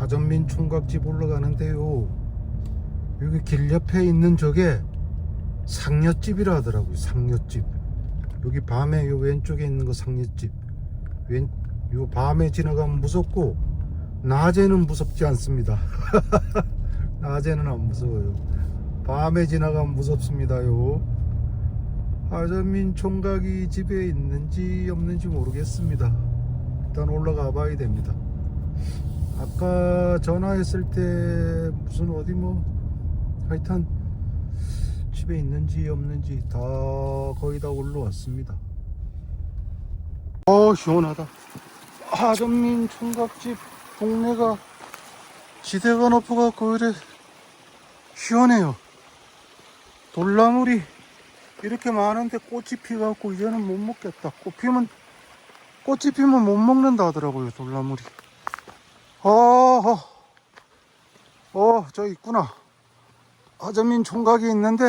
하전민 총각집 올라가는데요. 여기 길 옆에 있는 저게 상여집이라 하더라고요. 상여집. 여기 밤에 요 왼쪽에 있는 거 상여집. 왼, 요 밤에 지나가면 무섭고 낮에는 무섭지 않습니다. 낮에는 안 무서워요. 밤에 지나가면 무섭습니다요. 하전민 총각이 집에 있는지 없는지 모르겠습니다. 일단 올라가 봐야 됩니다. 아까 전화했을 때 무슨 어디 뭐 하여튼 집에 있는지 없는지 다 거의 다 올라왔습니다. 어 시원하다. 하전민 총각집 동네가 지대가 높아갖고 이래 시원해요. 돌나물이 이렇게 많은데 꽃이 피갖고 이제는 못 먹겠다. 꽃 피면 꽃이 피면 못 먹는다 하더라고요 돌나물이. 어, 어, 어, 저 있구나. 하전민 총각이 있는데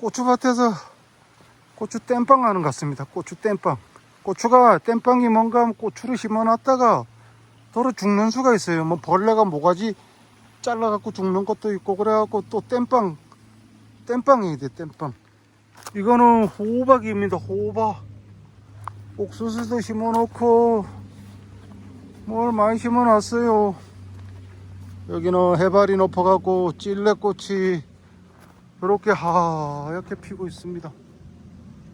고추밭에서 고추 땜빵 하는 것 같습니다. 고추 땜빵. 고추가 땜빵이 뭔가 하면 고추를 심어놨다가 도로 죽는 수가 있어요. 뭐 벌레가 모가지 잘라갖고 죽는 것도 있고 그래갖고 또 땜빵 땜빵이 돼 땜빵. 이거는 호박입니다. 호박. 옥수수도 심어놓고 뭘 많이 심어놨어요. 여기는 해발이 높아갖고 찔레꽃이 이렇게 하얗게 피고 있습니다.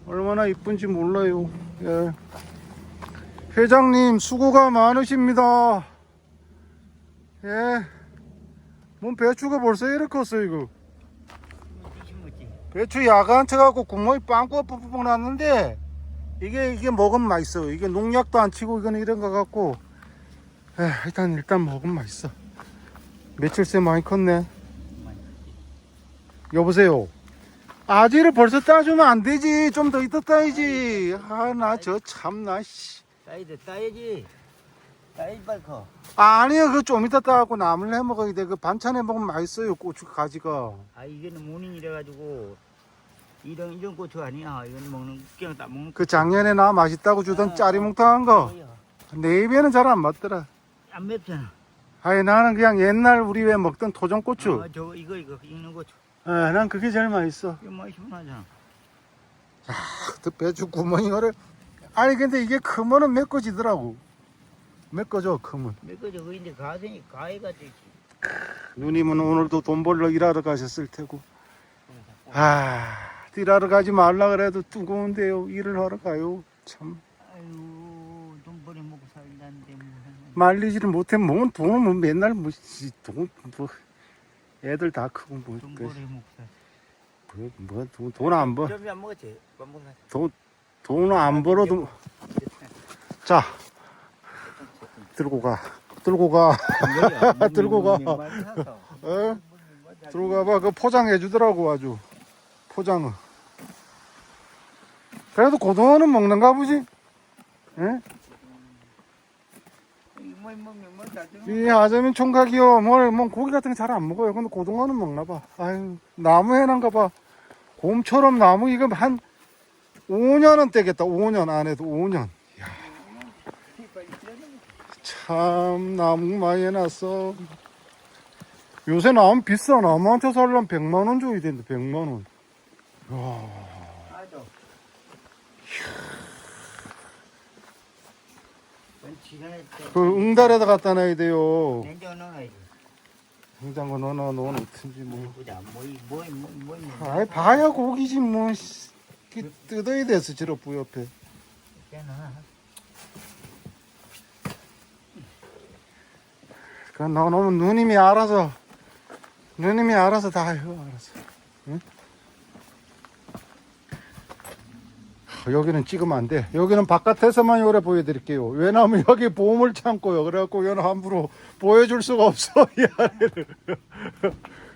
얼마나 이쁜지 몰라요. 예. 회장님 수고가 많으십니다. 예. 뭔 배추가 벌써 이렇게 컸어 이거. 배추 야간 쳐갖고 구멍이 빵꾸가 뻑뻑 났는데 이게 이게 먹으면 맛있어. 이게 농약도 안 치고 이거는 이런 거 갖고 에, 일단 일단 먹으면 맛있어. 며칠새 많이 컸네. 여보세요. 아지를 벌써 따주면 안 되지. 좀 더 이따 따야지. 아 나 저 참나 씨. 따이돼 따야지 따야지 빨리 커 아니야 그좀 이따 따갖고 나물 해 먹어야 돼. 그 반찬 해 먹으면 맛있어요. 고추 가지가. 아 이게는 모닝이래 가지고 이런 이런 고추 아니야 이건 먹는 그냥 딱 먹는 그 작년에 나 맛있다고 주던 짜리몽탕한 거. 내 입에는 잘 안 맞더라. 안 맵잖아 아니 나는 그냥 옛날 우리 왜 먹던 토종 고추. 아, 저거 이거 이거 익는 고추 예, 난 그게 제일 맛있어. 이거 맛이 시원하잖아 그 배추 구멍이를 아니 근데 이게 크면은 메꿔지더라고. 메꿔져 크면. 저거 이제 가생이 가해가 되지 누님은 오늘도 돈 벌러 일하러 가셨을 테고. 아, 일하러 가지 말라 그래도 뜨거운데요. 일을 하러 가요. 참 아유 돈 벌이 먹고 살다는데 뭐 말리지를 못해. 뭔 돈을 뭐 맨날 뭐돈 뭐. 애들 다 크고 뭐. 살 뭐, 뭐돈안 벌. 점이 안 먹었지 밥 먹고 살 돈, 돈을 안 벌어도. 자, 들고 가. 들고 가. 들고 가. 어? 들고 가봐. 그 포장해 주더라고, 아주. 포장을. 그래도 고등어는 먹는가 보지? 예? 뭐 먹으면 뭐다 이 아재민 총각이요. 뭘, 뭐 고기 같은 거 잘 안 먹어요. 근데 고등어는 먹나 봐. 아유, 나무 해난가 봐. 곰처럼 나무 이거 한 5년은 떼겠다. 5년 안에도 5년. 이야. 참 나무 많이 해놨어. 요새 나무 비싸. 나무 한쳐 살려면 100만 원 줘야 된다. 100만 원. 이야. 그 응달에다 갖다 놔야 돼요. 냉장고 넣어야지 냉장고 넣어놔 놓든지 뭐. 보자 뭐뭐뭐 뭐. 아이 봐야 고기지 뭐 씨. 그 뜯어야 돼서 저렇부 옆에 괜찮아. 그 넣어놓으면 누님이 알아서 누님이 알아서 다 해요 알아서 응? 여기는 찍으면 안 돼. 여기는 바깥에서만 요래 보여드릴게요. 왜냐면 여기 보물 창고요. 그래갖고 여기는 함부로 보여줄 수가 없어 이 안에를.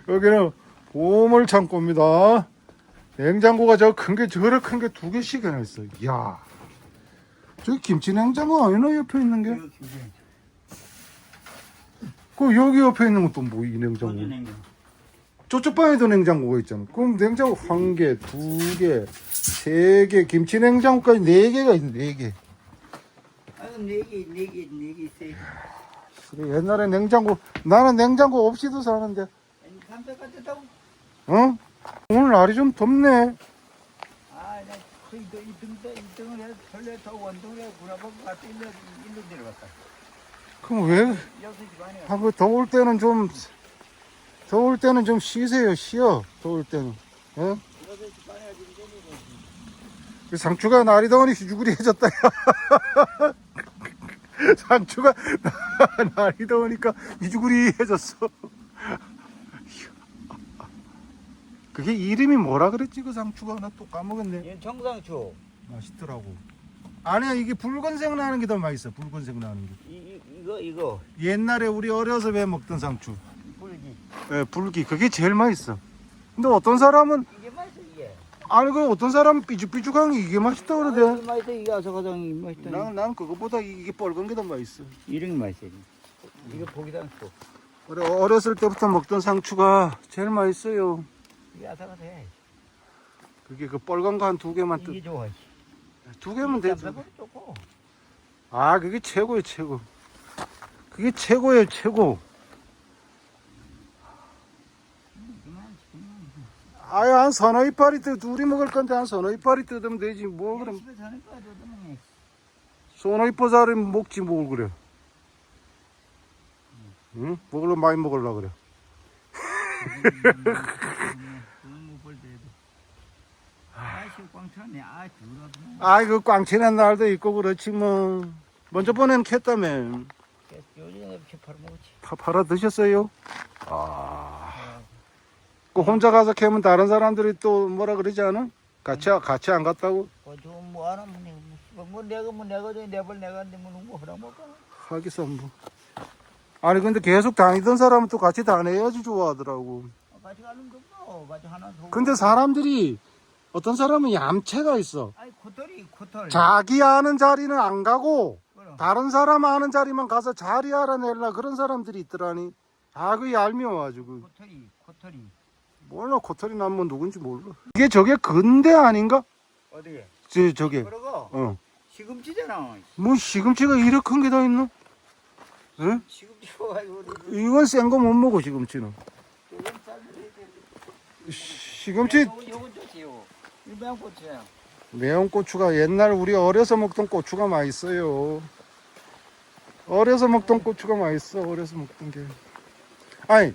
여기는 보물 창고입니다. 냉장고가 저 큰 게 저렇게 큰 게 두 개씩이나 있어. 이야. 저기 김치 냉장고 아니나 옆에 있는 게? 그 여기 옆에 있는 것도 뭐 이 냉장고? 저쪽 방에도 냉장고가 있잖아. 그럼 냉장고 한 개, 두 개, 세 개, 김치 냉장고까지 네 개가 있네, 네 개. 아, 네 개, 네 개, 네 개, 세 개. 그래, 옛날에 냉장고 나는 냉장고 없이도 사는데 담배 같았다고? 어? 오늘 날이 좀 덥네 아, 나 거의 또 2등, 2등을 해서 설레 더 원동에 구라보고 갔다 일로, 일로 내려갔다. 그럼 왜 6시 반에. 아, 그 더울 때는 좀 더울 때는 좀 쉬세요 쉬어 더울 때는 예? 6시 반에 지금 내리고. 그 상추가 날이 더우니 휴구리해졌다 야. 상추가 날이 더우니까 휴구리해졌어 그게 이름이 뭐라 그랬지 그 상추가 나 또 까먹었네 얘 청상추. 맛있더라고 아니야 이게 붉은색 나는 게 더 맛있어 붉은색 나는 게 이, 이, 이거, 이거. 옛날에 우리 어려서 왜 먹던 상추. 예, 불기 그게 제일 맛있어 근데 어떤 사람은 이게 맛있어, 이게. 아니 그 어떤 사람은 삐죽삐죽한 게 이게 맛있다 아, 그러대 맛있어, 이게 아삭아삭이 맛있다. 난, 난 그거보다 이게 뻘건 게더 맛있어 이런 게 맛있어. 이거 보기도 않고. 그래 어렸을 때부터 먹던 상추가 제일 맛있어요 이게 아삭아삭해. 그게 그 뻘건 거한 두 개만 이게 좋아. 뜨두 개면 되죠 쌈싸버리 좋고. 아 그게 최고예요 최고 그게 최고예요 최고 아유 한 서너 이파리 뜯 둘이 먹을 건데 한 서너 이파리 뜯으면 되지 뭐 그럼 집에 사는 거야, 저도 서너 이파리 먹지 뭘 그래 응? 먹을래 많이 먹을라 그래. 아. 아이 그 꽝치는 날도 있고 그렇지 뭐 먼저 보낸 캤다며 요즘에 팔아 먹었지. 파, 팔아 드셨어요? 아. 그 혼자 가서 캐면 다른 사람들이 또 뭐라 그러지 않아? 같이 같이 안 갔다고? 어, 저뭐 하나 뭐, 뭐, 뭐 내가 뭐 내가 저 내벌 내가 뭐 누구 허락 먹까? 하기서 뭐. 아니 근데 계속 다니던 사람은 또 같이 다녀야지 좋아하더라고. 같이 가는 거 없어. 같이 하나 더. 근데 사람들이 어떤 사람은 얌체가 있어. 아이 코털이 코털. 자기 아는 자리는 안 가고 그럼. 다른 사람 아는 자리만 가서 자리 알아내려 그런 사람들이 있더라니. 아, 그 얄미워 가지고. 코털이 코털이 몰라, 코털이 난뭐 누군지 몰라. 이게 저게 근대 아닌가? 어디에? 저, 저게. 그러고 어. 시금치잖아. 뭐 시금치가 이렇게 큰 게 다 있나? 응? 시금치 와가지고 우리 이건 센 거 못 먹어, 시금치는. 시금치 요건 좋지 요. 일반 고추야. 매운 고추가 옛날 우리 어려서 먹던 고추가 맛있어요. 어려서 먹던 고추가 맛있어. 어려서 먹던 게. 아니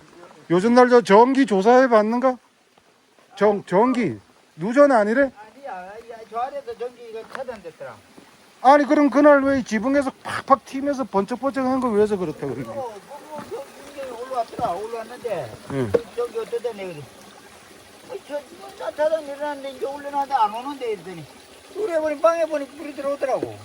요즘 날 저 전기 조사해 봤는가? 정 전기 누전 아니래? 아니야, 야, 저 아래서 전기가 차단됐더라. 아니 그럼 그날 왜 지붕에서 팍팍 튀면서 번쩍번쩍한 거 왜서 그렇다 그러지? 어, 저 이게 올라왔더라. 올라왔는데 응. 저기 어쩌다 내가 어, 저 차단 일어났는데 이제 올려놨는데 안 오는데 이랬더니 우리 보니 방에 보니 불이 들어오더라고.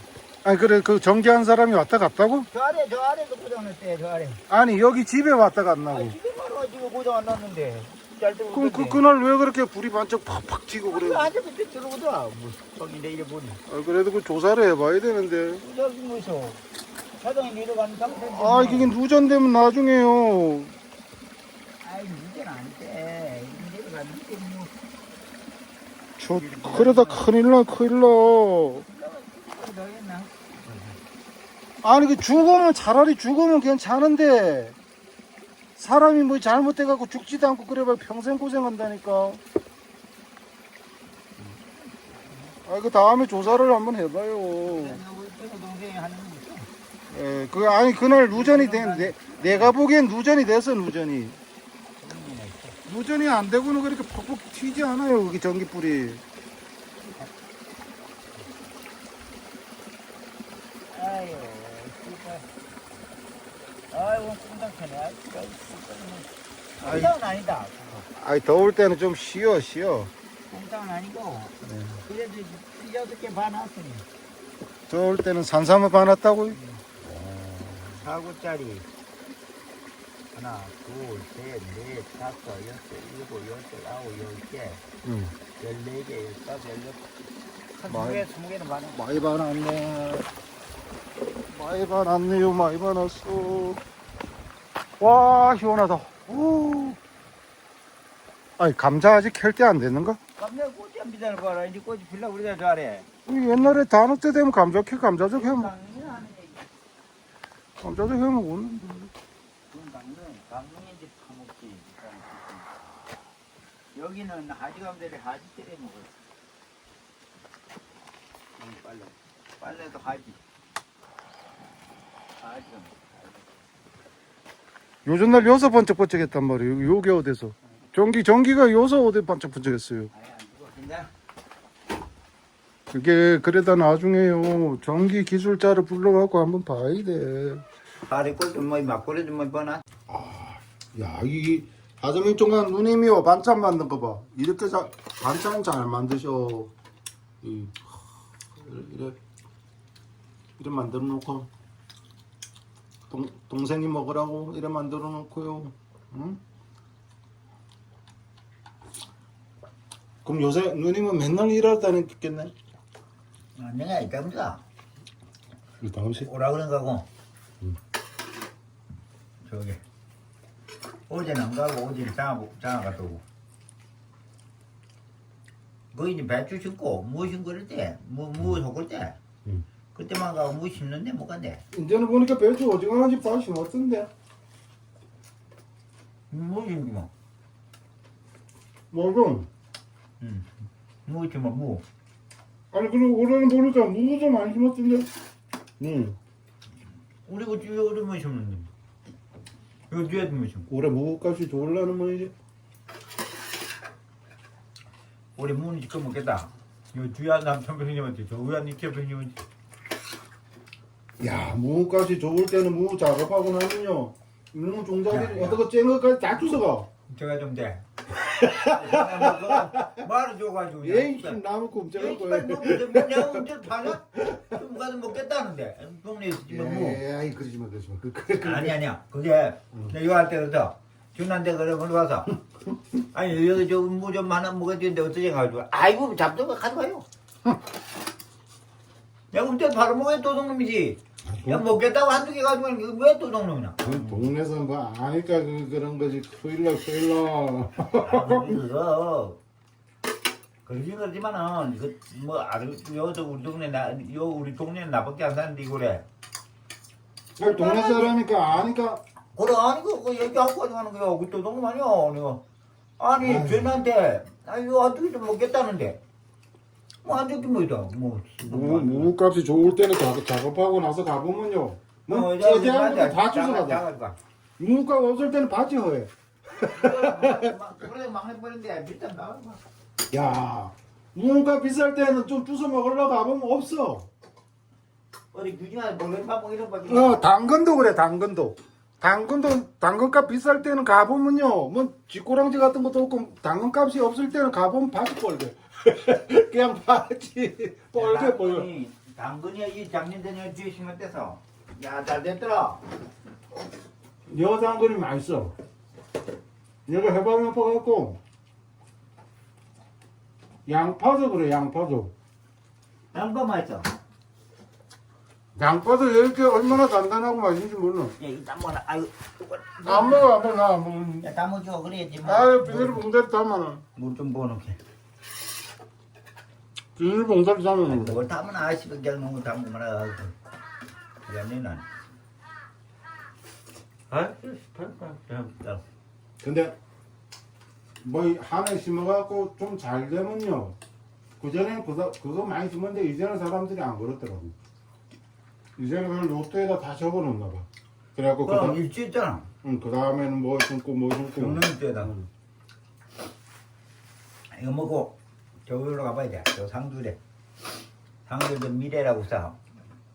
아니 그래 그 전기한 사람이 왔다 갔다고? 저 아래 저 아래도 고장났대 저 아래. 아니 여기 집에 왔다 아, 갔나고? 지 금 바로 지금 고장 안 났는데 잘 그럼. 그 그날 왜 그렇게 불이 반짝 팍팍 튀고 그래? 그 아재 밑에 들어오더라. 뭐 저기 내일 보니. 아, 그래도 그 조사를 해봐야 되는데. 저기 뭐서 차단이 내려가는 상태. 아 이게 누전되면 나중에요. 아이 이제는 안 돼. 내려갔는데 뭐. 저 그러다 큰일 나 큰일 나. 아니 그 죽으면 차라리 죽으면 괜찮은데 사람이 뭐 잘못돼 갖고 죽지도 않고 그래봐 평생 고생한다니까. 아 그 다음에 조사를 한번 해봐요. 예, 그 아니 그날 누전이 된 내, 내가 보기엔 누전이 돼서 누전이. 누전이 안 되고는 그렇게 퍽퍽 튀지 않아요 그게 전기불이. 아유. 아이고. 아이. 아이. 콩닥은 아니다. 아니 더울 때는 좀 쉬어 쉬어. 콩닥은 아니고. 네. 그래도 여섯 개 반왔으니. 더울 때는 산삼을 봐놨다고. 사구짜리. 하나, 둘, 셋, 넷, 다섯, 여섯, 일곱, 여덟, 아홉, 열 개. 응. 열네 개, 열다섯, 열여섯. 한 많이- 스무 개, 스무 개는 많아. 많이 봐놨네. 많이 봐놨네요. 많이 봐놨어. 와 시원하다. 오. 아니 감자 아직 캘 때 안 됐는가? 감자 꽃이 안 비싸는 봐라. 이제 꽃이 필라 우리가 잘해. 옛날에 단오 때 되면 감자 캐 당연히 하는 얘기. 감자도 해 먹었는데. 그건 당근, 당근이 이제 파먹지. 여기는 하지감들이 하지 때려 먹어요. 응, 빨래. 빨래도 하지. 요즘 날 여섯 번쩍 번쩍했단 말이에요. 요게 어디서? 전기 전기가 여섯 번쩍 번쩍했어요. 안 죽어. 그냥 그게 그래다 나중에요. 전기 기술자를 불러갖고 한번 봐야 돼. 아래 꼴 좀 뭐, 막걸리 좀뭐 버나? 야, 이 하정민 총각 누님이요 반찬 만든 거 봐. 이렇게 자, 반찬 잘 만드셔. 이 이래 이래 만들어 놓고 동 동생이 먹으라고 이래 만들어 놓고요. 응? 그럼 요새 누님은 맨날 일하다는 겠네. 아, 내가 이따입니다. 이 당시 오라 그런 거고. 저기. 어제는 안 가고 어제는 장아 갔다 오고. 그 이제 배추 심고 무 심고 그럴 때, 무, 무 섞을 때. 음. 그때만 가고 무 심는데 못 간대. 이제는 보니까 배추 어지간한지 다시 어떤데? 무 심기만. 뭐좀 응. 무 심으면 무. 아니 그리고 올해는 보니까 무도 많이 심었던데. 응. 우리 그 뒤에 오르면 심는데. 요 뒤에도 무 심고. 올해 무값이 좋을라는 말이지. 우리 무는 지금 먹겠다. 요 뒤에 남편 형님한테 저 위에 니께 형님한테. 야, 무값이 좋을 때는 무 작업하고 나면요. 무 종자들이 야, 야. 어떻게 쨍 것까지 다 주워가. 제가 좀 돼. 말을 줘가지고. 에이, 씨, 나무 꼼짝할 거야. 내가 운전 파냐? 좀 가서 먹겠다는데 동네에서 지금 뭐 에이, 그러지 마, 그러지 마. 그, 그, 그. 아니 아니야 그게 내가 이거 할 때부터 준한테 그래 물어봐서 아니 여기 저무좀 하나 먹어야 되는데 어떻게 해가지고 아이고 잡숴가 가져가요 내가 운전 바로 먹어야 도둑놈이지. 야 먹겠다고 한두 개 가지고 왜 도둑놈이나 그 동네에서 뭐 아니까 그, 그런 거지. 토일러, 토일러. 그거. 그러긴 그러지만은 그뭐 아주 여도 우리 동네 나요 우리 동네 나밖에 안 사는데 이거래. 아니, 동네 사람이니까 아니까. 그래 아니 그거 얘기하고 가져가는 거야. 그또 너무 많이야 내가. 아니 쟤한테 아 이거 어떻게 좀 먹겠다는데 뭐안 좋긴 뭐이다 뭐 무, 무값이 좋을 때는 작업, 작업하고 나서 가보면요. 어, 뭐, 최대한 것도 다 주워가다. 무값 없을 때는 바지 허해. 그래 망해버린데 비싼 나가 야, 무가 비쌀 때는 좀 주워 먹으려고 가보면 없어. 어디 규진아 몰래밥 뭐 이런 거 어, 당근도 그래, 당근도. 당근도, 당근값 비쌀 때는 가보면요. 뭐, 쥐꼬랑지 같은 것도 없고, 당근값이 없을 때는 가보면 바지 뻘게. 그냥 바지 뻘게, 뻘게. 당근이 이 작년 전에 뒤에 심었대서 야잘 됐더라 여 당근이 맛있어. 얘가 해방에 퍼갖고, 양파도 그래, 양파도. 양파 맛있어 양파도 이렇게 얼마나 단단하고 맛있는지 몰라. 야 이거 뭐라 아유 안 먹어, 안 먹어, 나안 먹어. 야 담아줘 그래야지 뭐. 아유, 비닐봉다리 담아놔. 물좀 부어놓게 비닐봉다리 담아놔. 그걸 담은 그냥 놓은 거 담고 말아 난 아, 근데 뭐 한해 심어갖고 좀 잘 되면요. 그 전에 그거, 그거 많이 심었는데 이제는 사람들이 안 그렇더라고. 이제는 그걸 노트에다 다 적어놓나 봐. 그래갖고 그, 그럼 다, 일주 있잖아 응, 그 다음에는 뭐 심고 뭐 심고. 경남 때다 응. 이거 먹고 저기로 가봐야 돼 저 상주래. 상주도 미래라고 써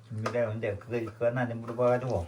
미래라는데 그거 그거 나한테 물어봐가지고